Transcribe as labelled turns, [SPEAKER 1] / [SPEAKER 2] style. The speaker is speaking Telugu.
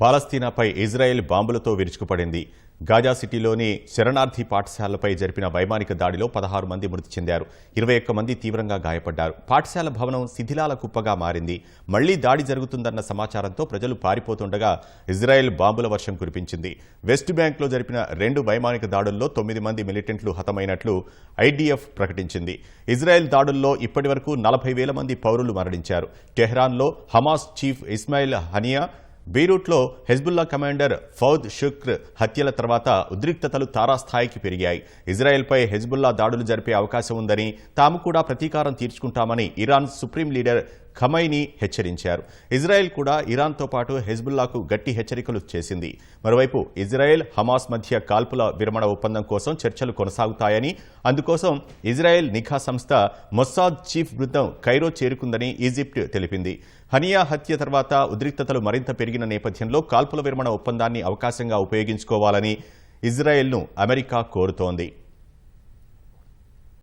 [SPEAKER 1] పాలస్తీనాపై ఇజ్రాయెల్ బాంబులతో విరుచుకుపడింది. గాజా సిటీలోని శరణార్థి పాఠశాలపై జరిపిన వైమానిక దాడిలో పదహారు మంది మృతి చెందారు. ఇరవై ఒక్క మంది తీవ్రంగా గాయపడ్డారు. పాఠశాల భవనం శిథిలాల కుప్పగా మారింది. మళ్ళీ దాడి జరుగుతుందన్న సమాచారంతో ప్రజలు పారిపోతుండగా ఇజ్రాయెల్ బాంబుల వర్షం కురిపించింది. వెస్ట్ బ్యాంక్లో జరిపిన రెండు వైమానిక దాడుల్లో తొమ్మిది మంది మిలిటెంట్లు హతమైనట్లు ఐడిఎఫ్ ప్రకటించింది. ఇజ్రాయెల్ దాడుల్లో ఇప్పటివరకు నలభై వేల మంది పౌరులు మరణించారు. టెహ్రాన్లో హమాస్ చీఫ్ ఇస్మాయిల్ హనియా బీరూట్లో హెజ్బుల్లా కమాండర్ ఫౌద్ షుక్ర్ హత్యల తర్వాత ఉద్రిక్తతలు తారాస్థాయికి పెరిగాయి. ఇజ్రాయెల్పై హెజ్బుల్లా దాడులు జరిపే అవకాశం ఉందని తాము కూడా ప్రతీకారం తీర్చుకుంటామని ఇరాన్ సుప్రీం లీడర్ ఖమైనీ హెచ్చరించారు. ఇజ్రాయెల్ కూడా ఇరాన్తో పాటు హెజ్బుల్లాకు గట్టి హెచ్చరికలు చేసింది. మరోవైపు ఇజ్రాయెల్ హమాస్ మధ్య కాల్పుల విరమణ ఒప్పందం కోసం చర్చలు కొనసాగుతాయని అందుకోసం ఇజ్రాయెల్ నిఘా సంస్థ మొస్సాద్ చీఫ్ బృందం కైరో చేరుకుందని ఈజిప్ట్ తెలిపింది. హనియా హత్య తర్వాత ఉద్రిక్తతలు మరింత పెరిగిన నేపథ్యంలో కాల్పుల విరమణ ఒప్పందాన్ని అవకాశంగా ఉపయోగించుకోవాలని ఇజ్రాయెల్ను అమెరికా కోరుతోంది.